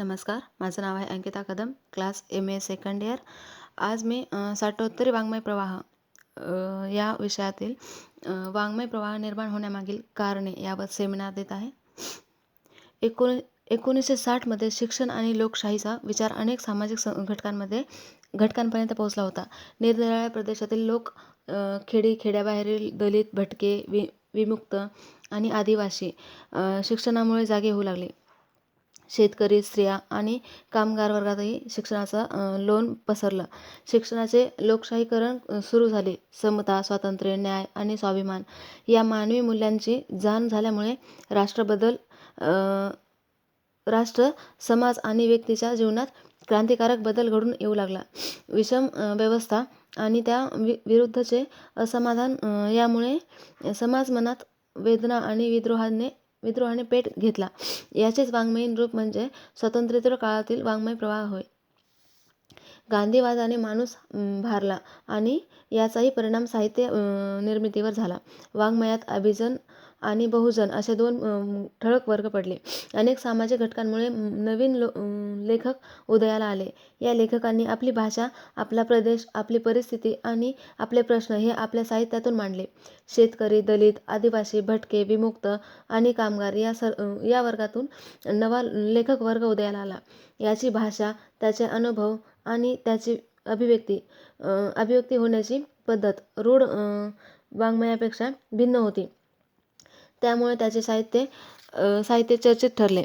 नमस्कार माझं नाव आहे Ankita Kadam class M A second year आज मी साठोत्तरी वाङ्मय प्रवाह या विषयातील वाङ्मय प्रवाह निर्माण होण्यामागील कारणे यावर सेमिनार देत आहे. एकोण एकोणीसशे साठमध्ये शिक्षण आणि लोकशाहीचा विचार अनेक सामाजिक स घटकांमध्ये घटकांपर्यंत पोहोचला होता. निरनिराळ्या प्रदेशातील लोक खेडी खेड्याबाहेरील दलित भटके वि विमुक्त आणि आदिवासी शिक्षणामुळे जागे होऊ लागले. शेतकरी स्त्रिया आणि कामगार वर्गातही शिक्षणाचा लोन पसरलं. शिक्षणाचे लोकशाहीकरण सुरू झाले. समता स्वातंत्र्य न्याय आणि स्वाभिमान या मानवी मूल्यांची जाण झाल्यामुळे राष्ट्रबद्दल राष्ट्र समाज आणि व्यक्तीच्या जीवनात क्रांतिकारक बदल घडून येऊ लागला. विषम व्यवस्था आणि त्या वि विरुद्धचे असमाधान यामुळे समाज मनात वेदना आणि विद्रोहाने विद्रोहाने पेट घेतला. याचेच वाङ्मयीन रूप म्हणजे स्वातंत्र्योत्तर काळातील वाङ्मय प्रवाह होय. गांधीवादाने माणूस भारला आणि याचाही परिणाम साहित्य अं, निर्मितीवर झाला. वाङ्मयात अभिजन आणि बहुजन असे दोन ठळक वर्ग पडले. अनेक सामाजिक घटकांमुळे नवीन लो लेखक उदयाला आले. या लेखकांनी आपली भाषा आपला प्रदेश आपली परिस्थिती आणि आपले प्रश्न हे आपल्या साहित्यातून मांडले. शेतकरी दलित आदिवासी भटके विमुक्त आणि कामगार या सर या वर्गातून नवा लेखक वर्ग उदयाला आला. याची भाषा त्याचे अनुभव आणि त्याची अभिव्यक्ती अभिव्यक्ती होण्याची पद्धत रूढ वाङ्मयापेक्षा भिन्न होती. त्यामुळे त्याचे साहित्य साहित्य चर्चित ठरले.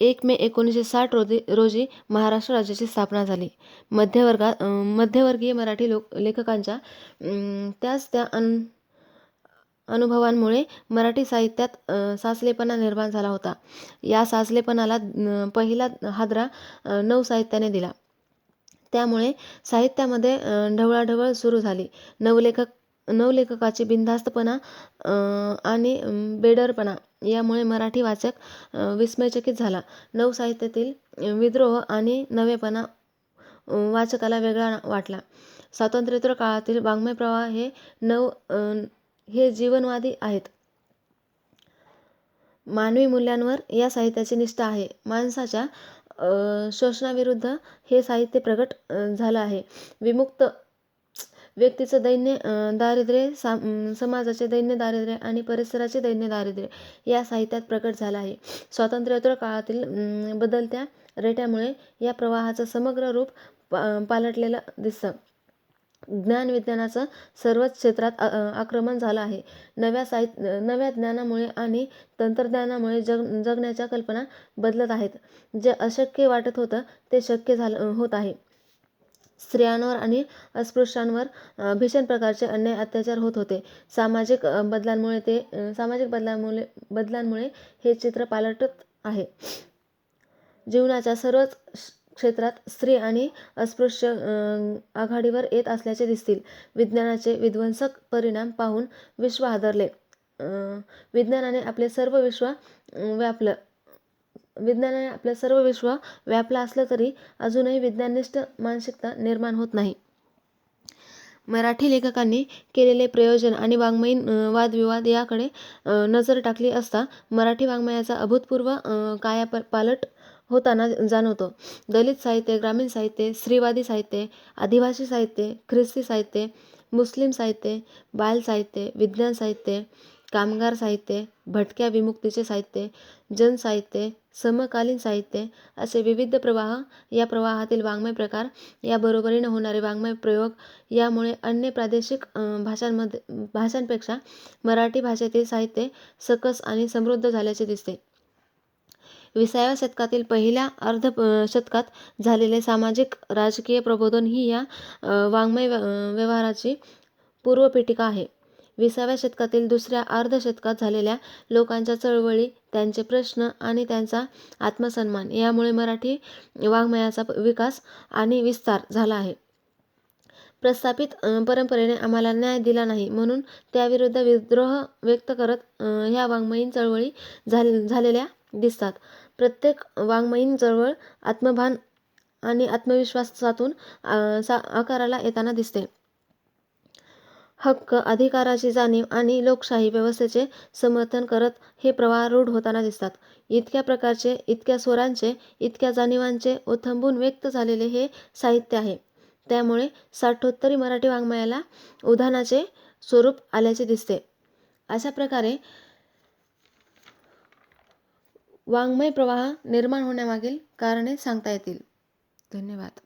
एक मे एकोणीसशे साठ रोजी रोजी महाराष्ट्र राज्याची स्थापना झाली. मध्यवर्गात मध्यवर्गीय मराठी लोक लेखकांच्या त्याच त्या अन अनुभवांमुळे मराठी साहित्यात साचलेपणा निर्माण झाला होता. या साचलेपणाला पहिला हादरा नऊ साहित्याने दिला. त्यामुळे साहित्यामध्ये ढवळाढवळ सुरू झाली. नवलेखक नवलेखकाची बिनधास्तपणा आणि बेडरपणा यामुळे मराठी वाचक विस्मयचकित झाला. नवसाहित्यातील विद्रोह आणि नवेपणा वाचकाला वेगळा वाटला. स्वातंत्र्योत्तर काळातील वाङ्मय प्रवाह हे नव हे जीवनवादी आहेत. मानवी मूल्यांवर या साहित्याची निष्ठा आहे. माणसाच्या शोषणाविरुद्ध हे साहित्य प्रगट झालं आहे. विमुक्त व्यक्तीचं दैन्य दारिद्र्य सा समाजाचे दैन्य दारिद्र्य आणि परिसराचे दैन्य दारिद्र्य या साहित्यात प्रकट झालं आहे. स्वातंत्र्योत्तर काळातील बदलत्या रेट्यामुळे या प्रवाहाचं समग्र रूप पा पालटलेलं दिसतं. ज्ञान विज्ञानाचं सर्वच क्षेत्रात आक्रमण झालं आहे. नव्या साहित्य नव्या ज्ञानामुळे आणि तंत्रज्ञानामुळे जग जगण्याच्या कल्पना बदलत आहेत. जे अशक्य वाटत होतं ते शक्य झालं होत आहे. स्त्रियांवर आणि अस्पृश्यांवर भीषण प्रकारचे अन्याय अत्याचार होत होते. सामाजिक बदलांमुळे ते सामाजिक बदलांमुळे बदलांमुळे हे चित्र पालटत आहे. जीवनाच्या सर्वच श- क्षेत्रात स्त्री आणि अस्पृश्य आघाडीवर येत असल्याचे दिसतील. विज्ञानाचे विध्वंसक परिणाम पाहून विश्व हादरले. विज्ञानाने आपले सर्व विश्व व्यापलं. विज्ञानाने आपलं सर्व विश्व व्यापलं असलं तरी अजूनही विज्ञाननिष्ठ मानसिकता निर्माण होत नाही. मराठी लेखकांनी केलेले प्रयोजन आणि वाङ्मयीन वादविवाद याकडे नजर टाकली असता मराठी वाङ्मयाचा अभूतपूर्व काया पालट होताना जाणवतो. दलित साहित्य ग्रामीण साहित्य स्त्रीवादी साहित्य आदिवासी साहित्य ख्रिस्ती साहित्य मुस्लिम साहित्य बाल साहित्य विज्ञान साहित्य कामगार साहित्य भटक्या विमुक्तीचे साहित्य जनसाहित्य समकालीन साहित्य असे विविध प्रवाह या प्रवाहातील वाङ्मय प्रकार या बरोबरीने होणारे वाङ्मय प्रयोग यामुळे अन्य प्रादेशिक भाषांमध्ये भाषांपेक्षा मराठी भाषेतील साहित्य सकस आणि समृद्ध झाल्याचे दिसते. विसाव्या शतकातील पहिल्या अर्ध शतकात झालेले सामाजिक राजकीय प्रबोधन ही या वाङ्मय व्यवहाराची पूर्वपीठिका आहे. विसाव्या शतकातील दुसऱ्या अर्धशतकात झालेल्या लोकांच्या चळवळी त्यांचे प्रश्न आणि त्यांचा आत्मसन्मान यामुळे मराठी वाङ्मयाचा विकास आणि विस्तार झाला आहे. प्रस्थापित परंपरेने आम्हाला न्याय दिला नाही म्हणून त्याविरुद्ध विद्रोह व्यक्त करत ह्या वाङ्मयीन चळवळी झाल झालेल्या दिसतात. प्रत्येक वाङ्मयीन चळवळ आत्मभान आणि आत्मविश्वासातून सा आकाराला येताना दिसते. हक्क अधिकाराची जाणीव आणि लोकशाही व्यवस्थेचे समर्थन करत हे प्रवाह रूढ होताना दिसतात. इतक्या प्रकारचे, इतक्या स्वरांचे, इतक्या जाणिवांचे ओथंबून व्यक्त झालेले हे साहित्य आहे. त्यामुळे साठोत्तरी मराठी वाङ्मयाला उधाणाचे स्वरूप आल्याचे दिसते. अशा प्रकारे वाङ्मय प्रवाह निर्माण होण्यामागील कारणे सांगता येतील. धन्यवाद.